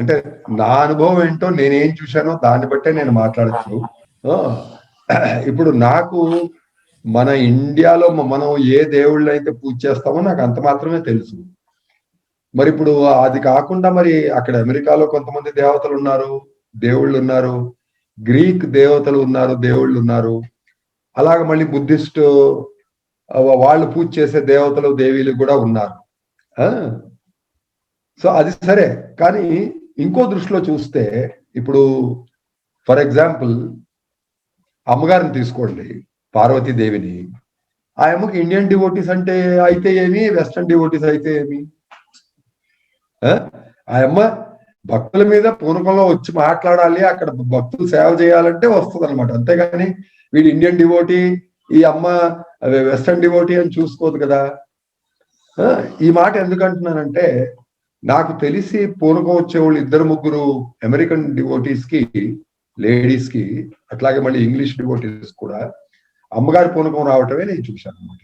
అంటే నా అనుభవం ఏంటో నేనేం చూశానో దాన్ని బట్టే నేను మాట్లాడచ్చు. ఇప్పుడు నాకు మన ఇండియాలో మనం ఏ దేవుళ్ళు అయితే పూజ చేస్తామో నాకు అంత మాత్రమే తెలుసు. మరి ఇప్పుడు అది కాకుండా మరి అక్కడ అమెరికాలో కొంతమంది దేవతలు ఉన్నారు దేవుళ్ళు ఉన్నారు గ్రీక్ దేవతలు ఉన్నారు దేవుళ్ళు ఉన్నారు. అలాగ మళ్ళీ బుద్ధిస్ట్ వాళ్ళు పూజ చేసే దేవతలు దేవీలు కూడా ఉన్నారు. ఆ సో అది సరే. కానీ ఇంకో దృష్టిలో చూస్తే ఇప్పుడు ఫర్ ఎగ్జాంపుల్ అమ్మగారిని తీసుకోండి పార్వతీదేవిని. ఆ అమ్మకి ఇండియన్ డివోటీస్ అంటే అయితే ఏమి వెస్టర్న్ డివోటీస్ అయితే ఏమి? ఆ? అమ్మ భక్తుల మీద పూర్వకంలో వచ్చి మాట్లాడాలి అక్కడ భక్తులు సేవ చేయాలంటే వస్తుంది అనమాట అంతేగాని వీడు ఇండియన్ డివోటీ ఈ అమ్మ వెస్టర్న్ డివోటీ అని చూసుకోదు కదా. ఆ, ఈ మాట ఎందుకంటున్నానంటే నాకు తెలిసి పూనకం వచ్చేవాళ్ళు ఇద్దరు ముగ్గురు అమెరికన్ డివోటీస్కి లేడీస్కి అట్లాగే మళ్ళీ ఇంగ్లీష్ డివోటీస్ కూడా అమ్మగారి పూనకం రావటమే నేను చూశాను అన్నమాట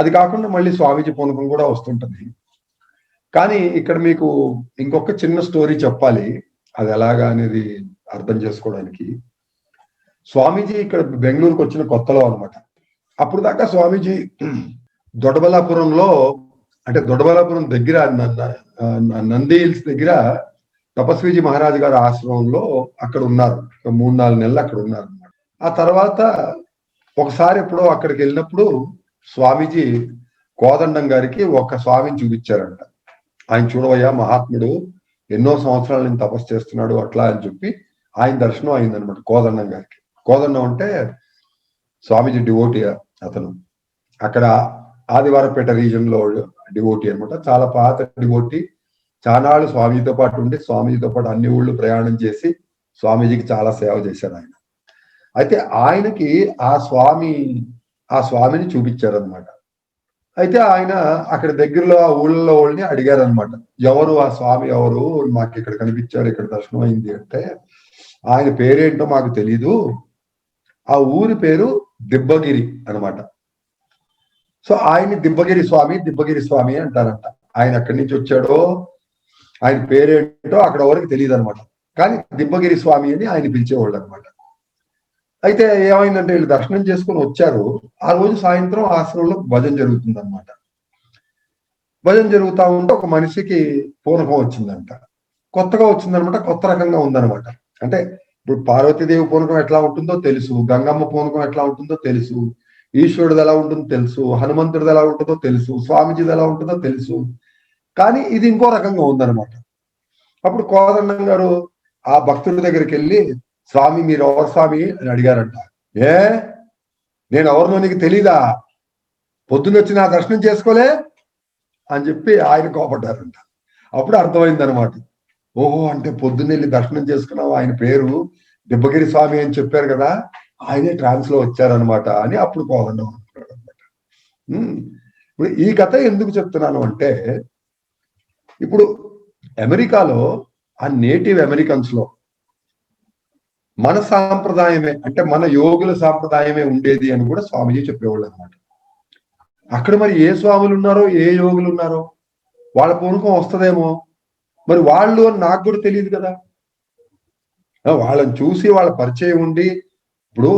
అది కాకుండా మళ్ళీ స్వామీజీ పూనకం కూడా వస్తుంటుంది. కానీ ఇక్కడ మీకు ఇంకొక చిన్న స్టోరీ చెప్పాలి. అది ఎలాగా అనేది అర్థం చేసుకోవడానికి. స్వామీజీ ఇక్కడ బెంగళూరుకు వచ్చిన కొత్తలో అన్నమాట. అప్పుడు దాకా స్వామీజీ దొడబలాపురంలో అంటే దొడబలాపురం దగ్గర నంది హిల్స్ దగ్గర తపస్వీజీ మహారాజు గారి ఆశ్రమంలో అక్కడ ఉన్నారు. మూడు నాలుగు నెలలు అక్కడ ఉన్నారు అన్నమాట ఆ తర్వాత ఒకసారి ఎప్పుడో అక్కడికి వెళ్ళినప్పుడు స్వామీజీ కోదండం గారికి ఒక స్వామిని చూపించారంట. ఆయన చూడవయ్యా మహాత్ముడు ఎన్నో సంవత్సరాల నుంచి తపస్సు చేస్తున్నాడు అట్లా అని చెప్పి ఆయన దర్శనం అయిందనమాట కోదండం గారికి. కోదండం అంటే స్వామీజీ డివోటీ అతను. అక్కడ ఆదివారపేట రీజన్లో డివోటీ అనమాట చాలా పాత డివోటీ. చానాళ్ళు స్వామీజీతో పాటు ఉండి స్వామీజీతో పాటు అన్ని ఊళ్ళు ప్రయాణం చేసి స్వామీజీకి చాలా సేవ చేశారు ఆయన. అయితే ఆయనకి ఆ స్వామి ఆ స్వామిని చూపించారనమాట అయితే ఆయన అక్కడ దగ్గరలో ఆ ఊళ్ళో వాళ్ళని అడిగారనమాట ఎవరు ఆ స్వామి ఎవరు? మాకు ఇక్కడ కనిపించారు ఇక్కడ దర్శనం అయింది అంటే ఆయన పేరేంటో మాకు తెలీదు. ఆ ఊరి పేరు దిబ్బగిరి అన్నమాట. సో ఆయన్ని దిబ్బగిరి స్వామి దిబ్బగిరి స్వామి అంటారంట. ఆయన ఎక్కడి నుంచి వచ్చాడో ఆయన పేరేంటో అక్కడ ఎవరికి తెలియదు అనమాట కానీ దిబ్బగిరి స్వామి అని ఆయన పిలిచేవాళ్ళు అనమాట అయితే ఏమైందంటే వీళ్ళు దర్శనం చేసుకుని వచ్చారు. ఆ రోజు సాయంత్రం ఆశ్రమంలో భజన జరుగుతుంది అనమాట భజన జరుగుతా ఉంటే ఒక మనిషికి పూనకం వచ్చిందంట. కొత్తగా వచ్చిందనమాట కొత్త రకంగా ఉందనమాట అంటే ఇప్పుడు పార్వతీదేవి పూనకం ఎట్లా ఉంటుందో తెలుసు గంగమ్మ పూనకం ఎట్లా ఉంటుందో తెలుసు ఈశ్వరుడు ఎలా ఉంటుందో తెలుసు హనుమంతుడిది ఎలా ఉంటుందో తెలుసు స్వామిజీది ఎలా ఉంటుందో తెలుసు. కానీ ఇది ఇంకో రకంగా ఉందనమాట అప్పుడు కోదండం గారు ఆ భక్తుడి దగ్గరికి వెళ్ళి స్వామి మీరు ఎవరు స్వామి? అని అడిగారంట. ఏ? నేను ఎవరినో నీకు తెలీదా? పొద్దున్నొచ్చి నా దర్శనం చేసుకోలే? అని చెప్పి ఆయన కోపడ్డారంట. అప్పుడు అర్థమైంది అనమాట ఓహో అంటే పొద్దున్న వెళ్ళి దర్శనం చేసుకున్నావు. ఆయన పేరు దిబ్బగిరి స్వామి అని చెప్పారు కదా. ఆయనే ట్రాన్స్లో వచ్చారనమాట అని అప్పుడు కోదండం అనుకున్నాడు అనమాట ఇప్పుడు ఈ కథ ఎందుకు చెప్తున్నాను అంటే ఇప్పుడు అమెరికాలో ఆ నేటివ్ అమెరికన్స్లో మన సాంప్రదాయమే అంటే మన యోగుల సాంప్రదాయమే ఉండేది అని కూడా స్వామిజీ చెప్పేవాళ్ళు అనమాట అక్కడ మరి ఏ స్వాములు ఉన్నారో ఏ యోగులు ఉన్నారో వాళ్ళ పూనకం వస్తుందేమో మరి వాళ్ళు అని నాకు కూడా తెలియదు కదా. వాళ్ళని చూసి వాళ్ళ పరిచయం ఉండి ఇప్పుడు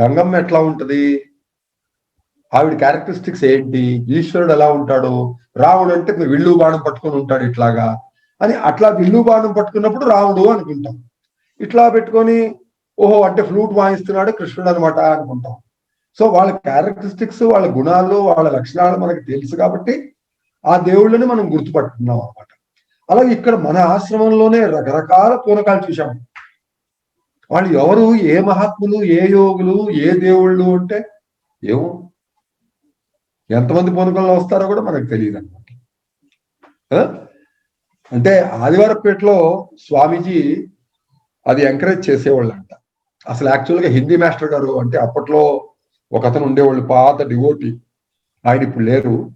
గంగమ్మ ఎట్లా ఉంటది? ఆవిడ క్యారెక్టరిస్టిక్స్ ఏంటి? ఈశ్వరుడు ఎలా ఉంటాడు? రాముడు అంటే విల్లు బాణం పట్టుకొని ఉంటాడు ఇట్లాగా అని అట్లా విల్లు బాణం పట్టుకున్నప్పుడు రాముడు అనుకుంటాం. ఇట్లా పెట్టుకొని ఓహో అంటే ఫ్లూట్ వాయిస్తున్నాడు కృష్ణుడు అనమాట అనుకుంటాం. సో వాళ్ళ క్యారెక్టరిస్టిక్స్ వాళ్ళ గుణాలు వాళ్ళ లక్షణాలు మనకు తెలుసు కాబట్టి ఆ దేవుళ్ళని మనం గుర్తుపట్టుకున్నాం అనమాట అలాగే ఇక్కడ మన ఆశ్రమంలోనే రకరకాల పూనకాలు చూసాము వాళ్ళు ఎవరు ఏ మహాత్ములు ఏ యోగులు ఏ దేవుళ్ళు అంటే ఏమో ఎంతమంది పూనకంలో వస్తారో కూడా మనకు తెలియదు అనమాట అంటే ఆదివారపేటలో స్వామీజీ అది ఎంకరేజ్ చేసేవాళ్ళు అంట అసలు యాక్చువల్గా హిందీ మాస్టర్ గారు అంటే అప్పట్లో ఒక అతను ఉండేవాళ్ళు పాత డివోటి. ఆయన ఇప్పుడు లేరు.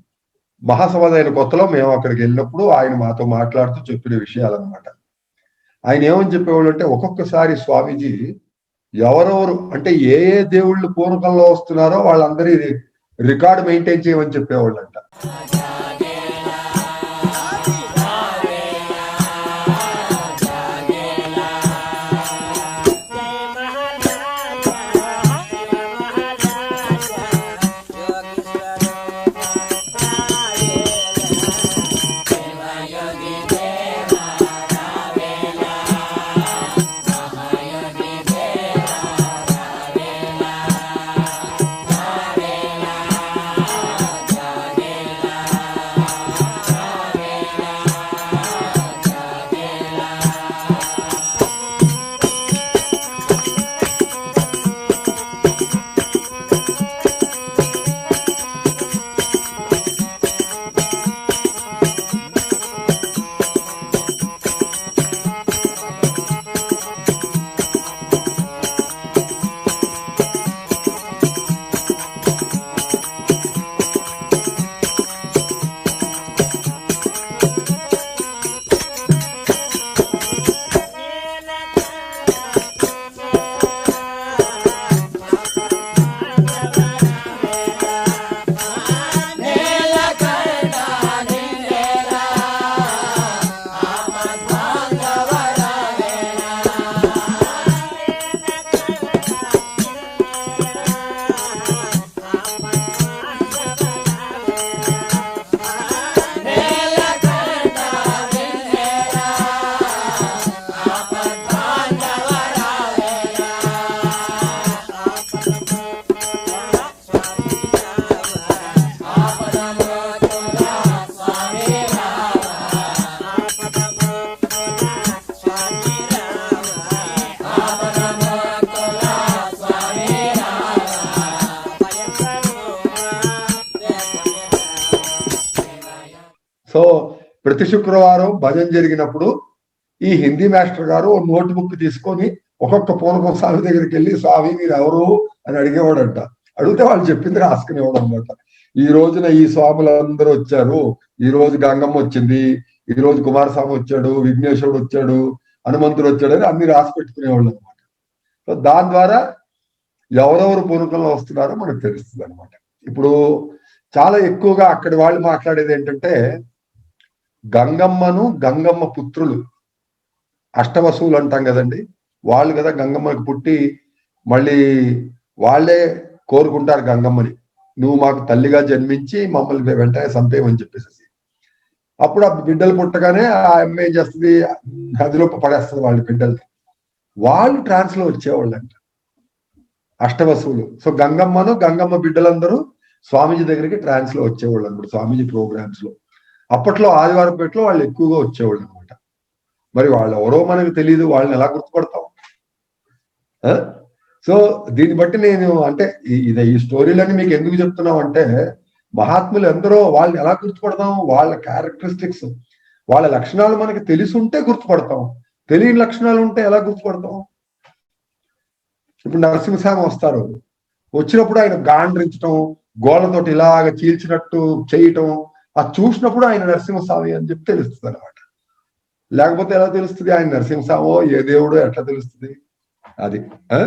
మహాసమాధి అయిన కొత్తలో మేము అక్కడికి వెళ్ళినప్పుడు ఆయన మాతో మాట్లాడుతూ చెప్పిన విషయాలన్నమాట. ఆయన ఏమని చెప్పేవాళ్ళు అంటే ఒక్కొక్కసారి స్వామీజీ ఎవరెవరు అంటే ఏ ఏ దేవుళ్ళు పూర్వకంలో వస్తున్నారో వాళ్ళందరి రికార్డు మెయింటైన్ చేయమని చెప్పేవాళ్ళు అంట ప్రతి శుక్రవారం భజన జరిగినప్పుడు ఈ హిందీ మాస్టర్ గారు ఓ నోట్ బుక్ తీసుకొని ఒక్కొక్క పూనకం స్వామి దగ్గరికి వెళ్ళి స్వామి మీరు ఎవరు అని అడిగేవాడంట. అడిగితే వాళ్ళు చెప్పింది రాసుకునేవాడు అనమాట ఈ రోజున ఈ స్వాములందరూ వచ్చారు. ఈ రోజు గంగమ్మ వచ్చింది. ఈ రోజు కుమారస్వామి వచ్చాడు విఘ్నేశ్వరుడు వచ్చాడు హనుమంతుడు వచ్చాడు అని అన్ని రాసి పెట్టుకునేవాళ్ళు అనమాట సో దాని ద్వారా ఎవరెవరు పూనకంలో వస్తున్నారో మనకు తెలుస్తుంది అనమాట ఇప్పుడు చాలా ఎక్కువగా అక్కడి వాళ్ళు మాట్లాడేది ఏంటంటే గంగమ్మను గంగమ్మ పుత్రులు. అష్టవసువులు అంటాం కదండి. వాళ్ళు కదా గంగమ్మకి పుట్టి మళ్ళీ వాళ్ళే కోరుకుంటారు గంగమ్మని. నువ్వు మాకు తల్లిగా జన్మించి మమ్మల్ని వెంటనే చంపేయమని చెప్పేసి అప్పుడు ఆ బిడ్డలు పుట్టగానే ఆ అమ్మ ఏం చేస్తుంది? నదిలో పడేస్తుంది వాళ్ళ బిడ్డలు వాళ్ళు ట్రాన్స్లో వచ్చేవాళ్ళు వచ్చేవాళ్ళంట. అష్టవసువులు. సో గంగమ్మను గంగమ్మ బిడ్డలందరూ స్వామీజీ దగ్గరికి ట్రాన్స్లో వచ్చేవాళ్ళు అనమాట స్వామీజీ ప్రోగ్రామ్స్లో అప్పట్లో ఆదివారపేటలో వాళ్ళు ఎక్కువగా వచ్చేవాళ్ళు అనమాట మరి వాళ్ళు ఎవరో మనకు తెలియదు వాళ్ళని ఎలా గుర్తుపడతాం? ఆ? సో దీన్ని బట్టి నేను అంటే ఇది ఈ స్టోరీలన్నీ మీకు ఎందుకు చెప్తున్నాం అంటే మహాత్ములు ఎందరో వాళ్ళని ఎలా గుర్తుపడతాం? వాళ్ళ క్యారెక్టరిస్టిక్స్ వాళ్ళ లక్షణాలు మనకి తెలిసి ఉంటే గుర్తుపడతాం. తెలియని లక్షణాలు ఉంటే ఎలా గుర్తుపడతాం? ఇప్పుడు నరసింహస్వామి వస్తారు. వచ్చినప్పుడు ఆయన గాండ్రించటం గోళ్ళతోటి ఇలాగ చీల్చినట్టు చేయటం అది చూసినప్పుడు ఆయన నరసింహస్వామి అని చెప్పి తెలుస్తుంది అనమాట లేకపోతే ఎలా తెలుస్తుంది ఆయన నరసింహస్వామో ఏ దేవుడో ఎట్లా తెలుస్తుంది అది ఆ?